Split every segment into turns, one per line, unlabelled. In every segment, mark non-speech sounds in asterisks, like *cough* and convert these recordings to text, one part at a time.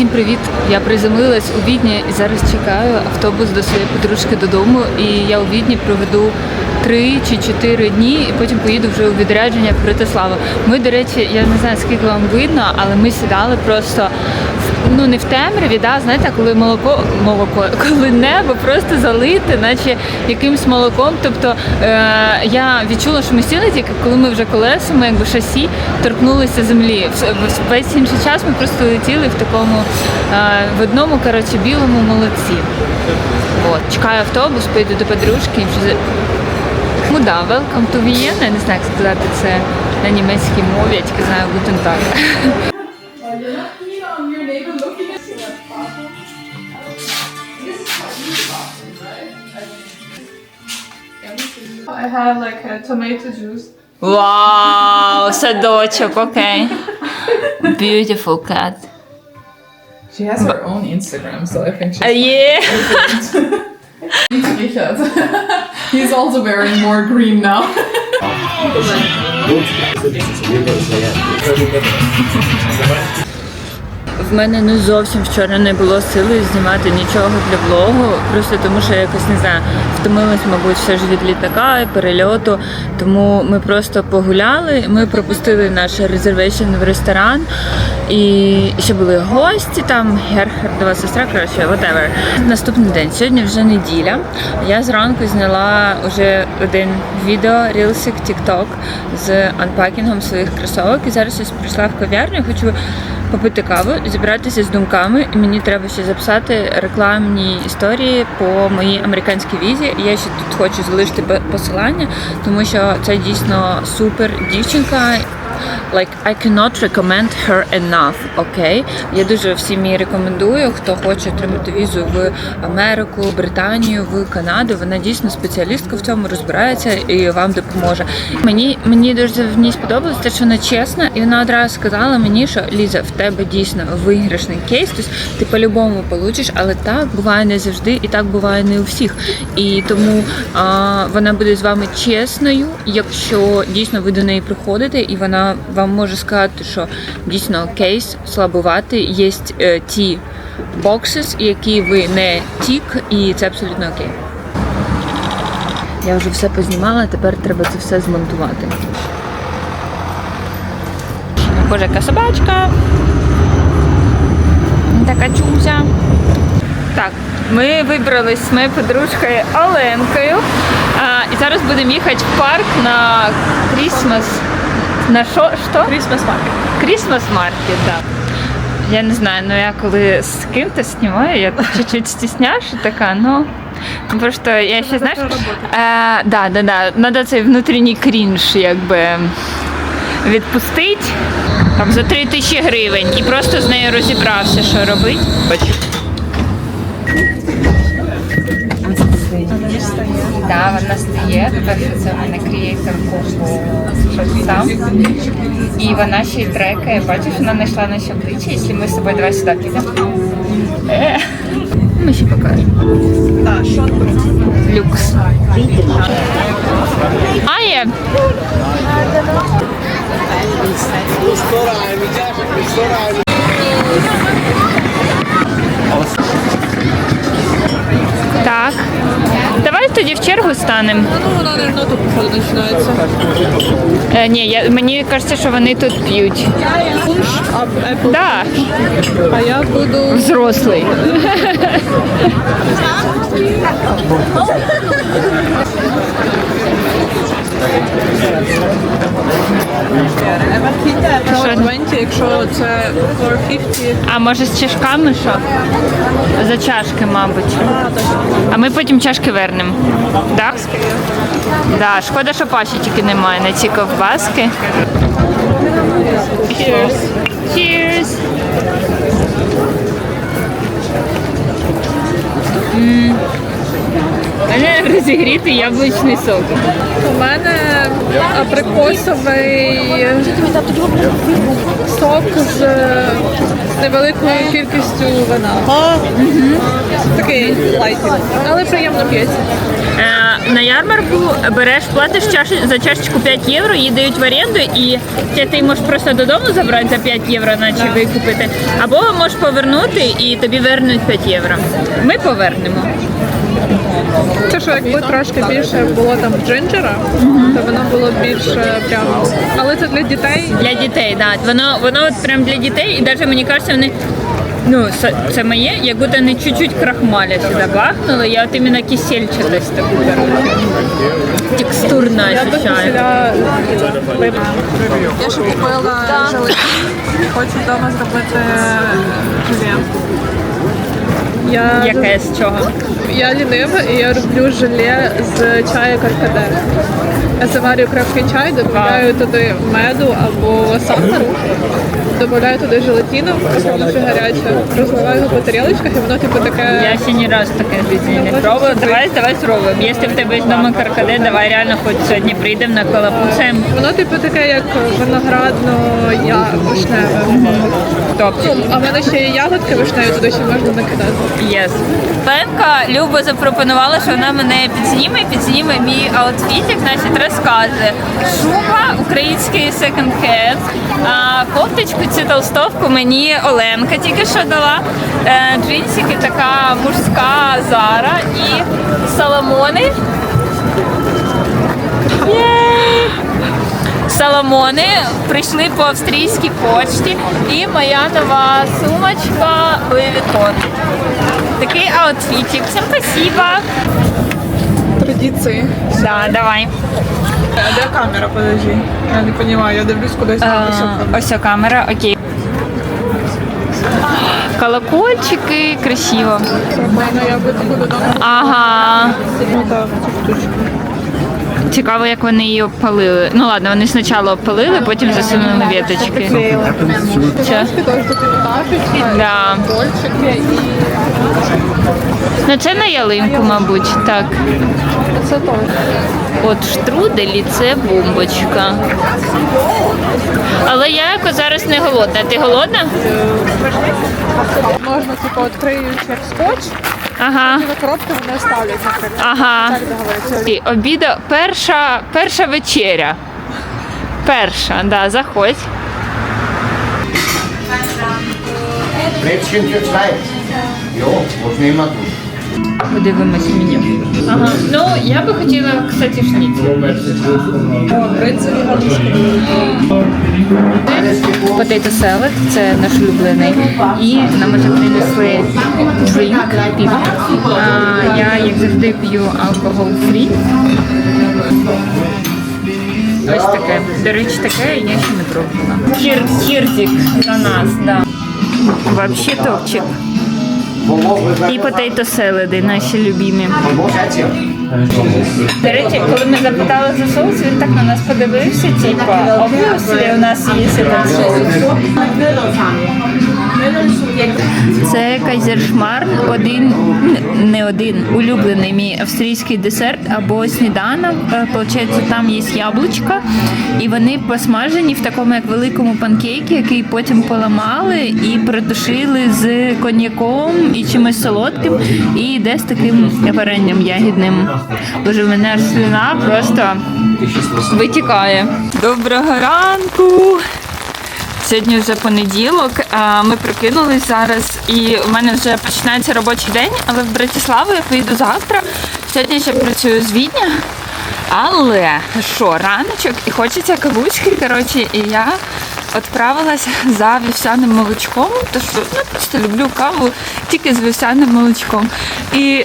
Всім привіт! Я приземлилась у Відні і зараз чекаю автобус до своєї подружки додому. І я у Відні проведу три чи чотири дні, і потім поїду вже у відрядження в Братиславу. Ми, до речі, я не знаю скільки вам видно, але ми сідали просто в- ну не в темряві, да, знаєте, коли молоко, молоко, *laughs* коли небо просто залите, наче якимсь молоком. Тобто е, я відчула, що ми сіли тільки коли ми вже колесами, якби шасі торкнулися землі. Весь інший час ми просто летіли в такому е, в одному коротше, білому молодці. От, чекаю автобус, поїду до подружки. Ну да, welcome to Vienna. Я не знаю, як сказати це на німецькій мові, я тільки знаю Guten Tag. *laughs*
I have like a tomato juice.
Wow, Sadochuk, okay. Beautiful cat.
She has her own Instagram, so I think she's.
Uh, yeah!
He's also wearing more green now.
В мене не зовсім вчора не було сили знімати нічого для влогу, просто тому що якось не знаю, втомилась, мабуть, все ж від літака і перельоту. Тому ми просто погуляли. Ми пропустили наш резервейшн в ресторан. І ще були гості там, Герхардова сестра, коротше, whatever. Наступний день. Сьогодні вже неділя. Я зранку зняла вже один відео рілсик TikTok з анпакінгом своїх кросовок. І зараз ось прийшла в кав'ярню. Хочу попити каву, зібратися з думками. Мені треба ще записати рекламні історії по моїй американській візі. Я ще тут хочу залишити по- посилання, тому що це дійсно супер дівчинка. Like, I cannot recommend her enough, окей? Я дуже всім її рекомендую, хто хоче отримати візу в Америку, Британію, в Канаду. Вона дійсно спеціалістка в цьому розбирається і вам допоможе. Мені мені дуже в ній сподобалось те, що вона чесна, і вона одразу сказала мені, що Ліза, в тебе дійсно виграшний кейс, тобто ти по-любому получиш, але так буває не завжди, і так буває не у всіх. І тому а, вона буде з вами чесною, якщо дійсно ви до неї приходите, і вона вам може сказати, що дійсно кейс слабуватий, є е, ті бокси, які ви не тік, і це абсолютно окей. Я вже все познімала, тепер треба це все змонтувати. Боже, яка собачка. Така чузя. Так, ми вибрались з моєю подружкою Оленкою. А, і зараз будемо їхати в парк на Крісмас. На що? що?
Christmas market.
Крісмас маркет, так. Я не знаю, ну я коли з ким-то знімаю, я чуть-чуть стісняюся така, ну. Просто я ще знаєш. Е, да, да, да. Надо цей внутрішній крінж, якби відпустити там за 3 тисячі гривень і просто з нею розібрався, що робити. Да, вона стає, по-перше, це мене креатор купу щось. І вона ще й трекає. Бачиш, вона знайшла наші обличчя, якщо ми з тобою давай сюди підемо. Е. Ми ще покажемо. Люкс. А є. Так. Давай тоді в чергу станемо.
Ну, вона, наверное, тут походу починається.
Е, ні, я, мені кажеться, що вони тут п'ють.
Пунш, а Apple.
Да,
А я буду...
взрослий. *laughs* Що?
20, якщо це 450.
А може з чашками що? За чашки, мабуть. А ми потім чашки вернемо. Так? Да, шкода, що Паші тільки немає на ці ковбаски. Cheers. Cheers. М. У мене розігрітий яблучний сок.
У мене абрикосовий сок з невеликою кількістю вина. Такий лайтинг, але приємно п'ється.
Е, на ярмарку береш, платиш чаш... за чашечку 5 євро, її дають в оренду, і ти, ти можеш просто додому забрати за 5 євро, наче викупити, або можеш повернути і тобі вернуть 5 євро. Ми повернемо.
Це що якби трошки більше було там джинджера, то воно було більше прямо. Але це для дітей.
Для дітей, да. Воно, воно от прям для дітей, і навіть мені кажеться, вони. Ну, це, моє, як будто вони чуть-чуть крахмаля сюди бахнули, я от іменно кисельчатость таку беру. Текстурно
Я
ощущаю.
Я ще купила желатин. Хочу вдома зробити желе. Я,
Яке з чого?
Я лінива і я роблю желе з чаю каркаде. Я заварюю крепкий чай, додаю туди меду або сахару, додаю туди желатину, вже гаряче, розливаю його по тарілочках і воно типу таке.
Я ще ні разу таке в житті не пробувала. Давай, давай спробуємо. Якщо в тебе є вдома каркаде, давай реально хоч сьогодні прийдемо на колопуцем.
Воно типу таке, як виноградно я вишневе.
Топчик.
А в мене ще є ягодки вишневі, туди ще можна накидати.
Yes. Ленка Люба запропонувала, що вона мене підзніме, підзніме мій аутфітик, значить розказує. Шуба, український секонд-хенд, кофточку цю толстовку мені Оленка тільки що дала. Е, джинсики така мужська Зара і Соломони. Соломони прийшли по австрійській почті і моя нова сумочка Louis. Такий аутфітик. Всім спасибо.
Традиції.
Да, давай.
А де камера, подожди? Я не розумію, я дивлюсь кудись
Е, Ось камера, окей. Колокольчики, красиво. Ага.
Ну.
Цікаво, як вони її обпалили. Ну ладно, вони спочатку обпалили, потім засунули віточки.
Пташечки,
Да. Ну це на ялинку, мабуть, так.
це.
От штруделі це бомбочка. Але я якось зараз не голодна. Ти голодна?
Можна типу відкриють як скотч,
Ага.
на коробки вони ставлять, наприклад.
Ага.
Так договориться.
Обіда перша, перша вечеря. Перша, да, заходь.
Brötchen für zwei.
Подивимось меню. Ага. Ну, я би хотіла, кстати, шніцель. Potato salad, це наш улюблений. І нам вже принесли дрінк, пиво. А, я, як завжди, п'ю алкоголь фрі. Ось таке. До речі, таке я ще не пробувала. Хір, хіртик за нас, да. Вообще топчик. І потейто селеди, наші любимі. До речі, коли ми запитали за соус, він так на нас подивився, типу, obviously у нас є соус. Це кайзершмарн, один, не один, улюблений мій австрійський десерт або сніданок. Е, Получається, там є яблучка, і вони посмажені в такому як великому панкейкі, який потім поламали і притушили з коньяком і чимось солодким, і йде з таким варенням ягідним. Боже, в мене аж слюна просто витікає. Доброго ранку! Сьогодні вже понеділок. Ми прокинулись зараз, і у мене вже починається робочий день, але в Братиславу я поїду завтра. Сьогодні ще працюю з Відня. Але що, раночок і хочеться кавучки. Коротше, і я відправилася за вівсяним молочком, тому що ну, просто люблю каву тільки з вівсяним молочком. І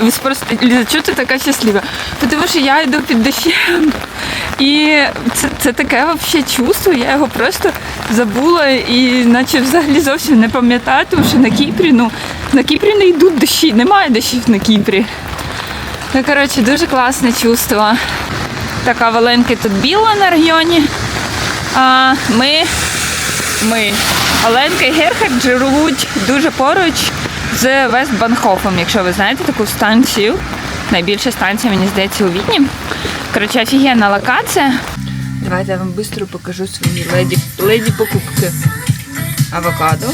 ви просто Ліза, така щаслива? Тому що я йду під дощем. І це, це таке взагалі чувство, я його просто забула і наче взагалі зовсім не пам'ятаю, тому що на Кіпрі, ну, на Кіпрі не йдуть дощі, немає дощів на Кіпрі. Ну, коротше, дуже класне чувство. Така Валенки тут біла на районі. А ми, ми, Оленка і Герхард живуть дуже поруч з Вестбанхофом, якщо ви знаєте таку станцію. Найбільша станція, мені здається, у Відні. Коротше, офігенна локація. Давайте я вам швидко покажу свої леді, леді покупки. Авокадо,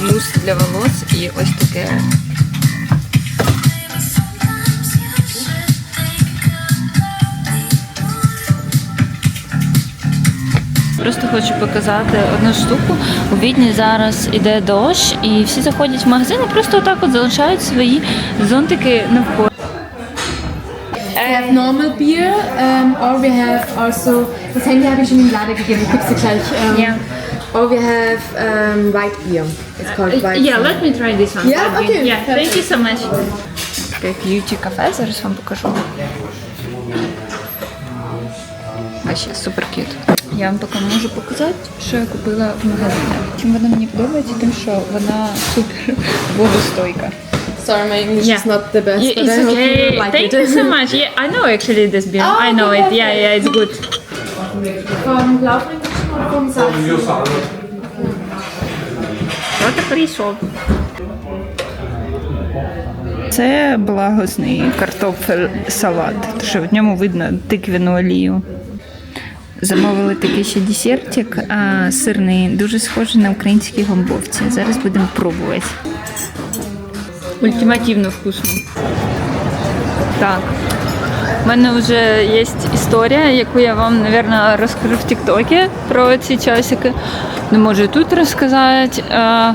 мус для волос і ось таке
Просто хочу показати одну штуку. У Відні зараз іде дощ, і всі заходять в магазин і просто отак от залишають свої зонтики навколо.
We have normal beer, um, or we have also, das Handy habe ich schon in den Laden gegeben, gebe dir gleich. Um,
Yeah.
Or we have um, white beer. It's called white
Yeah, beer. let me try this one.
Yeah, okay.
Yeah, thank you so much. Таке к'юті кафе, зараз вам покажу. Вообще супер к'ют. Я вам поки можу показати, що я купила в магазині. Чим вона мені подобається, тим, що вона супер водостойка.
Sorry, my English is not the best,
Yeah,
but
it's
I hope like
Thank
it.
you so much. Yeah, I know actually this beer.
Oh,
I know it. Yeah, yeah, it's good. Прийшов. Це благосний картофель салат, тому що в ньому видно тиквяну олію. Замовили такий ще десертик а, сирний, дуже схожий на українські гомбовці. Зараз будемо пробувати. Ультимативно вкусно. Так. У мене вже є історія, яку я вам, мабуть, розкажу в Тіктокі про ці часики. Не можу тут розказати. А,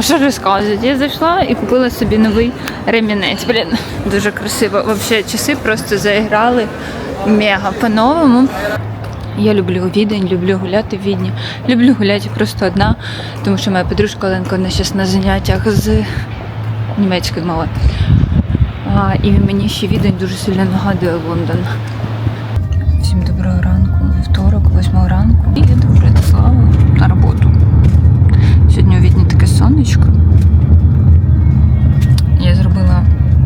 що розказувати? Я зайшла і купила собі новий ремінець. Блін, дуже красиво. Взагалі часи просто заіграли мега по-новому. Я люблю Відень, люблю гуляти в Відні. Люблю гуляти просто одна, тому що моя подружка Оленка вона зараз на заняттях з німецької мови. А, і мені ще Відень дуже сильно нагадує Лондон. Всім доброго ранку. Вівторок, 8 ранку. І їду в Братиславу на роботу. Сьогодні у Відні таке сонечко. Я зробила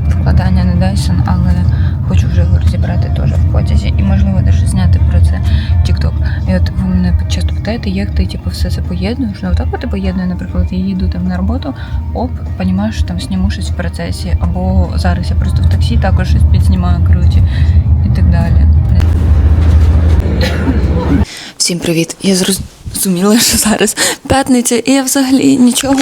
вкладання на Dyson, але хочу вже його розібрати теж в потязі. І можливо навіть зняти про це TikTok. І от ви мене часто питаєте, як ти типу, все це поєднуєш? Ну отак от поєдную, наприклад, я їду там на роботу, оп, понімаєш, там зніму щось в процесі. Або зараз я просто в таксі також щось підзнімаю, коротше, і так далі.
Всім привіт! Я зрозуміла, що зараз п'ятниця, і я взагалі нічого.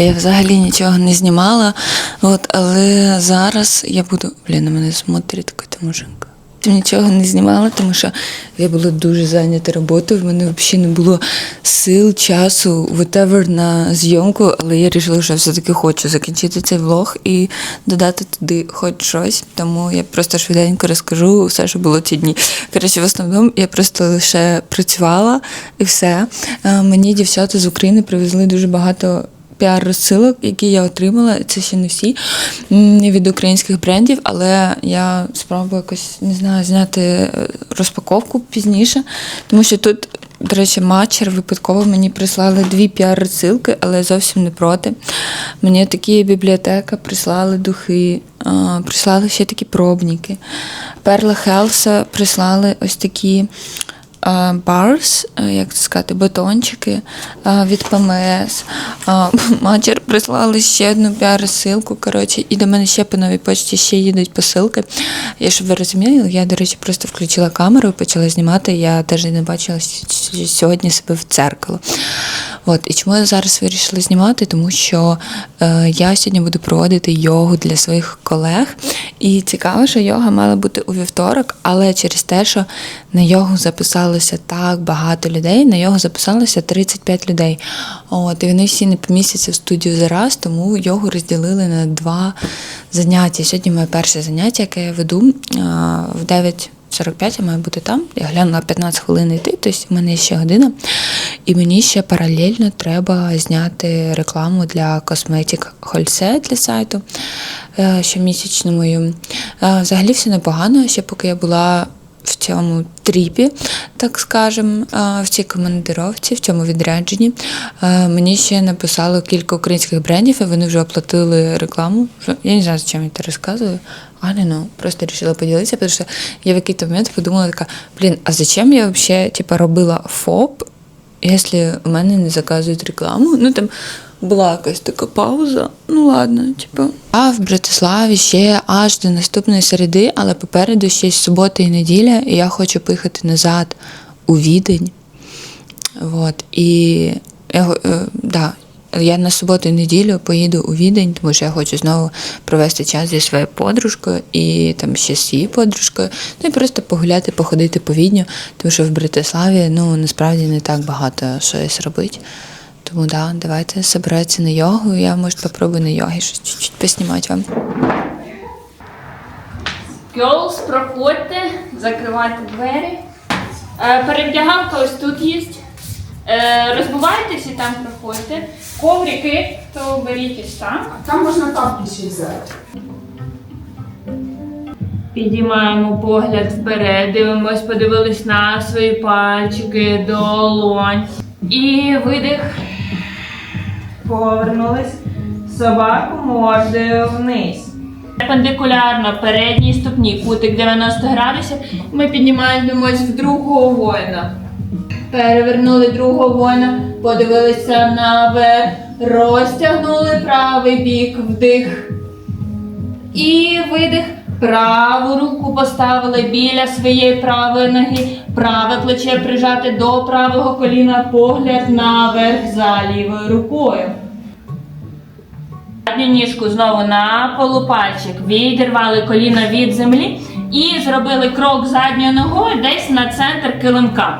Я взагалі нічого не знімала. От, але зараз я буду. Блін, на мене смотрить така мужинка. Нічого не знімала, тому що я була дуже зайнята роботою. В мене взагалі не було сил, часу, whatever на зйомку, але я вирішила, що все-таки хочу закінчити цей влог і додати туди хоч щось. Тому я просто швиденько розкажу все, що було ці дні. Коротше, в основному я просто лише працювала і все. Е, Мені дівчата з України привезли дуже багато піар-розсилок, які я отримала. Це ще не всі від українських брендів, але я спробую якось не знаю зняти е, розпаковку пізніше, тому що тут. До речі, матчер випадково мені прислали дві піар-розсилки, але зовсім не проти. Мені такі бібліотека прислали духи, прислали ще такі пробники. Перла Хелса прислали ось такі барс, як це сказати, батончики від ПМС. *laughs* А, Матчер прислали ще одну піар-силку. Коротше, і до мене ще по новій почті ще їдуть посилки. Я щоб ви розуміли, я, до речі, просто включила камеру і почала знімати. Я навіть не бачила сьогодні себе в дзеркало. От, і чому я зараз вирішила знімати? Тому що е, я сьогодні буду проводити йогу для своїх колег. І цікаво, що йога мала бути у вівторок, але через те, що на йогу записалося так багато людей, на йогу записалося 35 людей. От, і вони всі не помістяться в студію зараз, тому йогу розділили на два заняття. Сьогодні моє перше заняття, яке я веду в 9 45 я маю бути там. Я глянула 15 хвилин йти, тобто в мене ще година. І мені ще паралельно треба зняти рекламу для косметик Хольсе для сайту е, щомісячну мою. Е, Взагалі все непогано, ще поки я була в цьому тріпі, так скажем, е, в цій командировці, в цьому відрядженні. Е, Мені ще написало кілька українських брендів, і вони вже оплатили рекламу. Я не знаю, зачем я це розказую. I don't know, просто вирішила поділитися, тому що я в якийсь момент подумала така, блін, а зачем я взагалі типа, робила ФОП, якщо у мене не заказують рекламу? Ну там була якась така пауза. Ну ладно, типу. А в Братиславі ще аж до наступної середи, але попереду ще субота і неділя, і я хочу поїхати назад у Відень. Вот. І я, е, да,
я на суботу і неділю поїду у відень, тому що я хочу знову провести час зі своєю подружкою і там ще з її подружкою. Ну і просто погуляти, походити по відню, тому що в Братиславі ну насправді не так багато щось робити. Тому да, давайте собиратися на йогу. Я може попробую на йогі щось чуть-чуть поснімати вам.
Girls, проходьте, закривайте двері. Е, перевдягалка ось тут є. Е, розбивайтесь і там проходьте. Коврики, то беріть ось там.
Там можна тапки ще взяти.
Підіймаємо погляд вперед, дивимось, подивились на свої пальчики, долонь. І видих. Повернулись. Собаку мордою вниз. Перпендикулярно передній ступні, кутик 90 градусів. Ми піднімаємось в другого воїна. Перевернули другого воїна, подивилися наверх, розтягнули правий бік, вдих. І видих. Праву руку поставили біля своєї правої ноги, праве плече прижати до правого коліна, погляд наверх за лівою рукою. Задню ніжку знову на полупальчик, відірвали коліно від землі і зробили крок задньою ногою десь на центр килимка.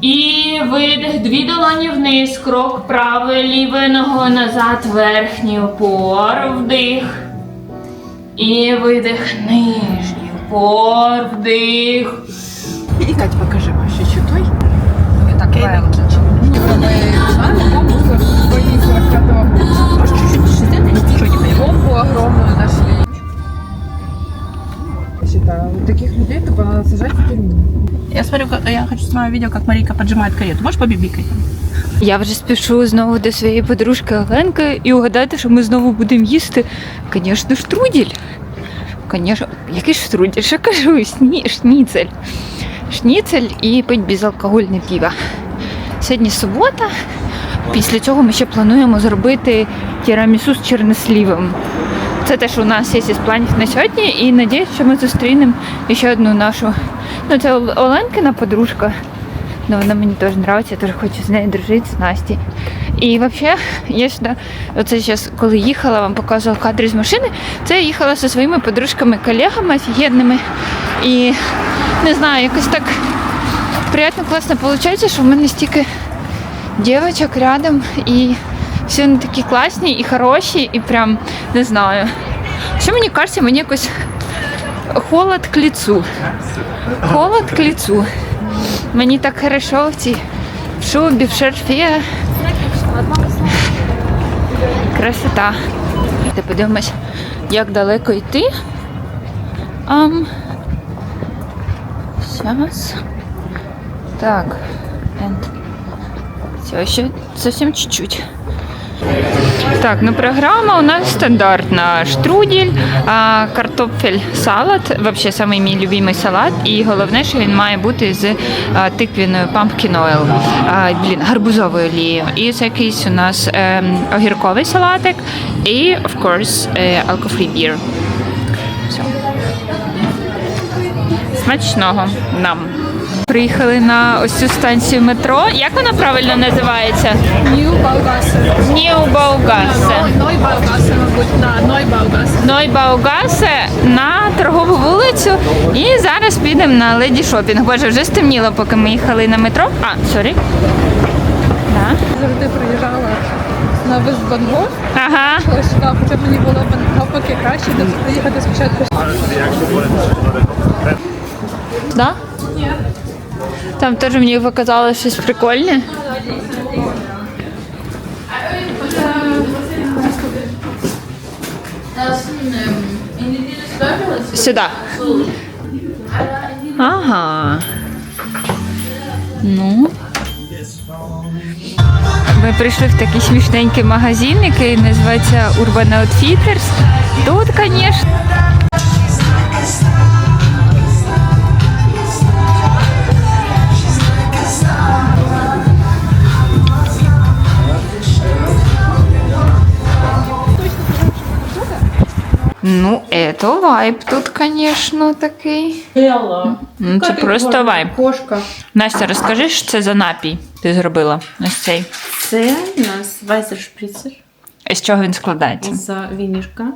І видих, дві долоні вниз, крок правою, лівою ногою назад, верхній опор, вдих. І видих, нижній опор, вдих.
І Кать, покажи ваші чутой. Ви так виключили. Может, чуть-чуть шизены? Ничего не понимаю.
Бомбу огромную нашли. Вот таких людей тупо надо сажать в тюрьму.
Я смотрю, как- я хочу снимать видео, как Марийка поджимает карету. Можешь побибикать?
Я вже спішу знову до своєї подружки Оленки і угадати, що ми знову будемо їсти. Звісно, штрудель. Звісно, який штрудель? Що кажу? Сні, шніцель. Шніцель і пить безалкогольне пиво. Сьогодні субота. Після цього ми ще плануємо зробити тірамісу з чорнослівом. Це те, що у нас є із планів на сьогодні, і надіюсь, що ми зустрінемо ще одну нашу. Ну, це Оленкина подружка. Ну, вона мені теж подобається, я теж хочу з нею дружити, з Насті. І взагалі, я сюди, оце зараз, коли їхала, вам показувала кадри з машини, це я їхала зі своїми подружками-колегами офігенними. І не знаю, якось так приємно, класно виходить, що в мене стільки дівчаток рядом і всі вони такі класні і хороші, і прям не знаю. Що мені кажеться, мені якось холод к лицу. Холод к лицу. Мені так хорошо в цій шубі, в шарфі. Красота. Подивимось, як далеко йти. Ам. Сейчас. Так. And. Все, ще зовсім чуть-чуть. Так, ну програма у нас стандартна. Штрудель, картофель, салат. Вообще самий мій любимий салат. І головне, що він має бути з тиквіною pumpkin oil, блін, гарбузовою олією. І це якийсь у нас ем, огірковий салатик і, of course, е, alcohol-free beer. Все. Смачного нам. Приїхали на ось цю станцію метро. Як вона правильно називається? Нью-Баугасе.
Neubaugasse, мабуть, да, Neubaugasse.
Нойбаугасе на торгову вулицю. І зараз підемо на леді шопінг. Боже, вже стемніло, поки ми їхали на метро. А, сорі. Да.
Завжди приїжджала на Бангкок,
Ага.
сюди, хоча мені було б навпаки краще, де приїхати спочатку.
Да? Там теж мені показало щось прикольне. Сюди. Ага. Ну. Ми прийшли в такий смішненький магазин, який називається Urban Outfitters. Тут, звісно. Ну, это вайб тут, конечно, такий. Ну, це просто вайб.
Кошка.
Настя, розкажи, що це за напій ти зробила? Ось цей.
Це у нас Вайзер Шприцер
З чого він складається?
з вінішка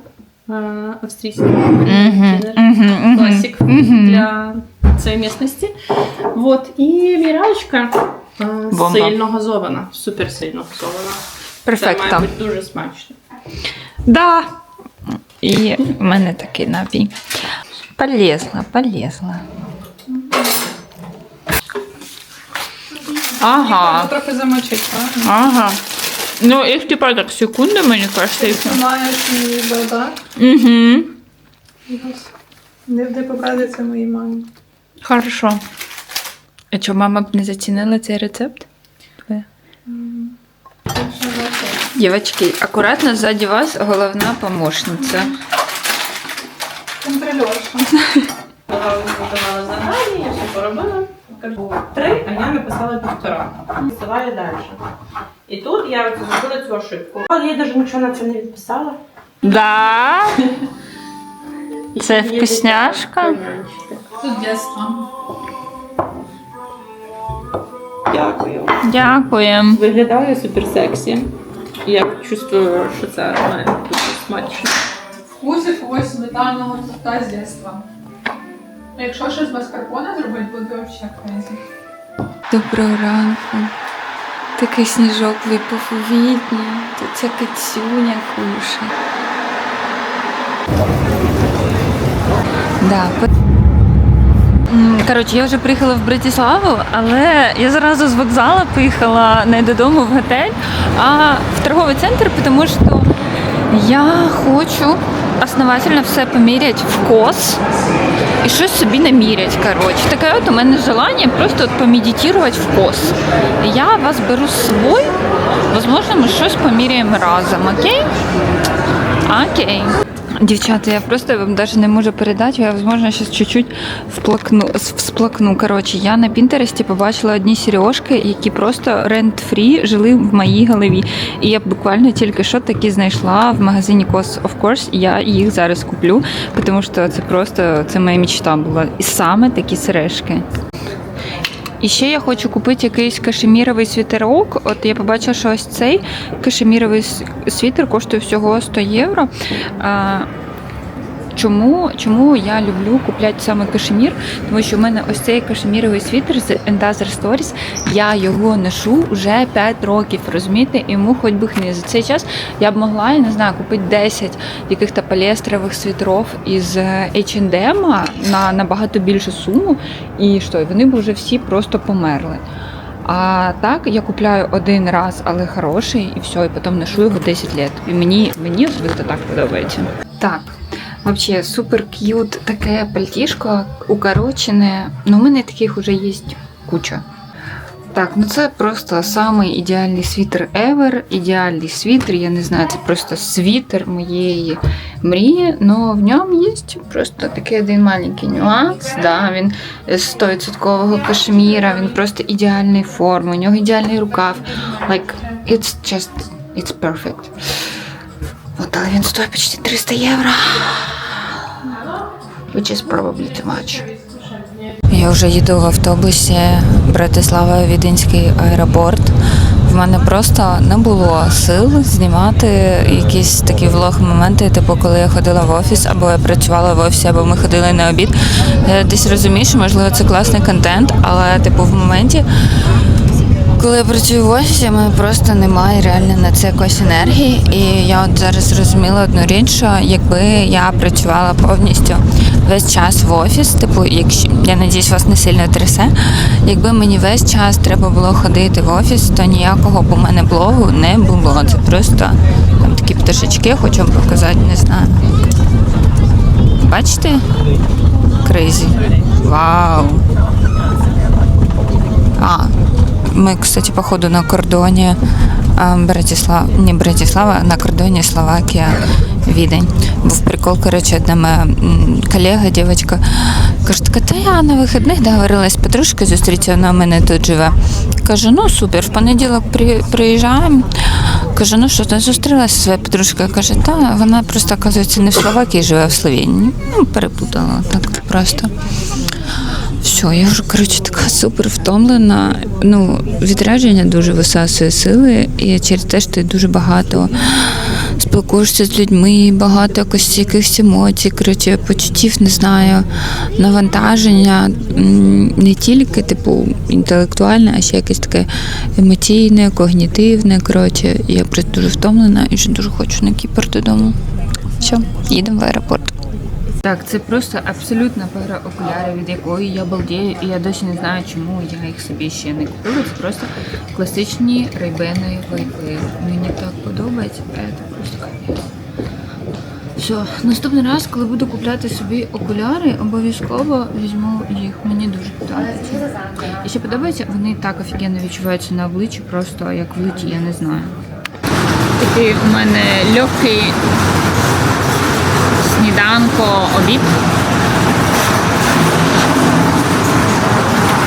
австрійського класик для цієї місцевості. Вот. І міралочка
Бомба.
сильно газована, супер сильно газована. Це має бути дуже смачно.
Да. І в мене такий напій. Полезла, полезла. Ага,
Трохи замочить, а?
ага. Ну, їх типа так секунди, мені кажется, і все.
Маєш і бардак.
Угу.
Де, побратися моїй мамі?
Хорошо. А що, мама б не зацінила цей рецепт? Твоя? Дівчатки, акуратно ззаді вас головна помощниця.
Контрольорша.
Давала завдання, я все поробила. Три, а я написала півтора. Посилаю далі. І тут я зробила цю ошибку. Але я навіть нічого на це не відписала.
Да? Це вкусняшка?
Тут дійсно.
Дякую.
Дякуємо.
Виглядає супер Я чувствую, що це має бути смачно.
Вкусик ось сметанного торта з дитинства. А якщо щось без карпона зробити, буде взагалі крезі.
Доброго ранку. Такий сніжок випав у відні. Тут ця кицюня куше. Да, Коротше, я вже приїхала в Братиславу, але я зразу з вокзалу поїхала не додому в готель, а в торговий центр, тому що я хочу основательно все поміряти в кос і щось собі намірять. Коротше, таке от у мене желання просто от помедитувати в кос. Я вас беру з собою, можливо, ми щось поміряємо разом, окей? Окей. Дівчата, я просто вам даже не можу передати, я, возможно, зараз чуть-чуть вплакну, всплакну. Коротше, я на Пінтересті побачила одні сережки, які просто rent-free жили в моїй голові. І я буквально тільки що такі знайшла в магазині Cos of Course, і я їх зараз куплю, тому що це просто це моя мечта була. І саме такі сережки. І ще я хочу купити якийсь кашеміровий світерок. От я побачила, що ось цей кашеміровий світер коштує всього 100 євро. Чому, чому я люблю купляти саме кашемір? Тому що в мене ось цей кашеміровий світер з Endazер Stories, я його ношу вже 5 років, розумієте? І Йому хоч би хни. За цей час я б могла, я не знаю, купити 10 яких-то поліестрових світров із H&M на набагато більшу суму, і що, вони б вже всі просто померли. А так я купляю один раз, але хороший, і все, і потім ношу його 10 років. І мені, мені особисто так подобається. Так, взагалі супер к'ют таке пальтішко, укорочене. Ну, у мене таких вже є куча. Так, ну це просто самий ідеальний світер ever. Ідеальний світер, я не знаю, це просто світер моєї мрії, але в ньому є просто такий один маленький нюанс. Да, він з 100% кашміра, він просто ідеальної форми, у нього ідеальний рукав. Like, it's just, it's perfect. От, але він стоїть почти 300 євро. Which is probably too much. Я вже їду в автобусі Братислава Віденський аеропорт. В мене просто не було сил знімати якісь такі влог-моменти, типу, коли я ходила в офіс, або я працювала в офісі, або ми ходили на обід. Я десь розумію, що можливо це класний контент, але типу в моменті, коли я працюю в офісі, мене просто немає реально на це якоїсь енергії. І я от зараз зрозуміла одну річ, що якби я працювала повністю весь час в офіс, типу, якщо я надіюсь, вас не сильно трясе, якби мені весь час треба було ходити в офіс, то ніякого б у мене блогу не було. Це просто там такі пташечки, хочу вам показати, не знаю. Бачите? Кризі. Вау! Ми, кстати, походу на кордоні а, Братислава, не Братислава, на кордоні Словакія, Відень. Був прикол, коротше, одна моя колега, дівчинка, каже, така, та я на вихідних договорилась з подружкою зустрітися, вона в мене тут живе. Каже, ну супер, в понеділок при, приїжджаємо. Каже, ну що, ти зустрілася зі своєю подружкою? Каже, та вона просто, оказується, не в Словакії живе, а в Словенії. Ну, перепутала так просто. Все, я вже коротше така супер втомлена. Ну, відрядження дуже висасує сили, і через те, що ти дуже багато спілкуєшся з людьми, багато якось якихось емоцій, коротше, почуттів, не знаю, навантаження не тільки типу інтелектуальне, а ще якесь таке емоційне, когнітивне. Коротше, я просто дуже втомлена і вже дуже хочу на Кіпр додому. Все, їдемо в аеропорт. Так, це просто абсолютна пара окулярів, від якої я балдею, і я досі не знаю, чому я їх собі ще не купила. Це просто класичні рейбени вайпи. Мені так подобається, це просто капець. Все, наступний раз, коли буду купляти собі окуляри, обов'язково візьму їх. Мені дуже подобається. І ще подобається, вони так офігенно відчуваються на обличчі, просто як влиті, я не знаю. Такий у мене легкий сніданко обід.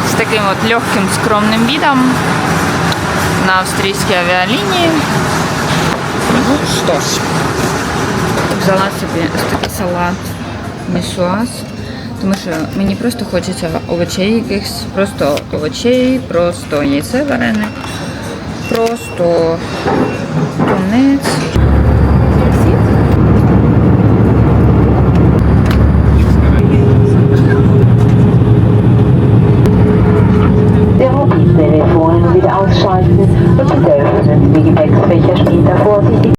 З таким от легким скромним видом на австрійській авіалінії. Ну що ж, взяла собі ось такий салат місуаз, тому що мені просто хочеться овочей якихось, просто овочей, просто яйце варене, просто тунець.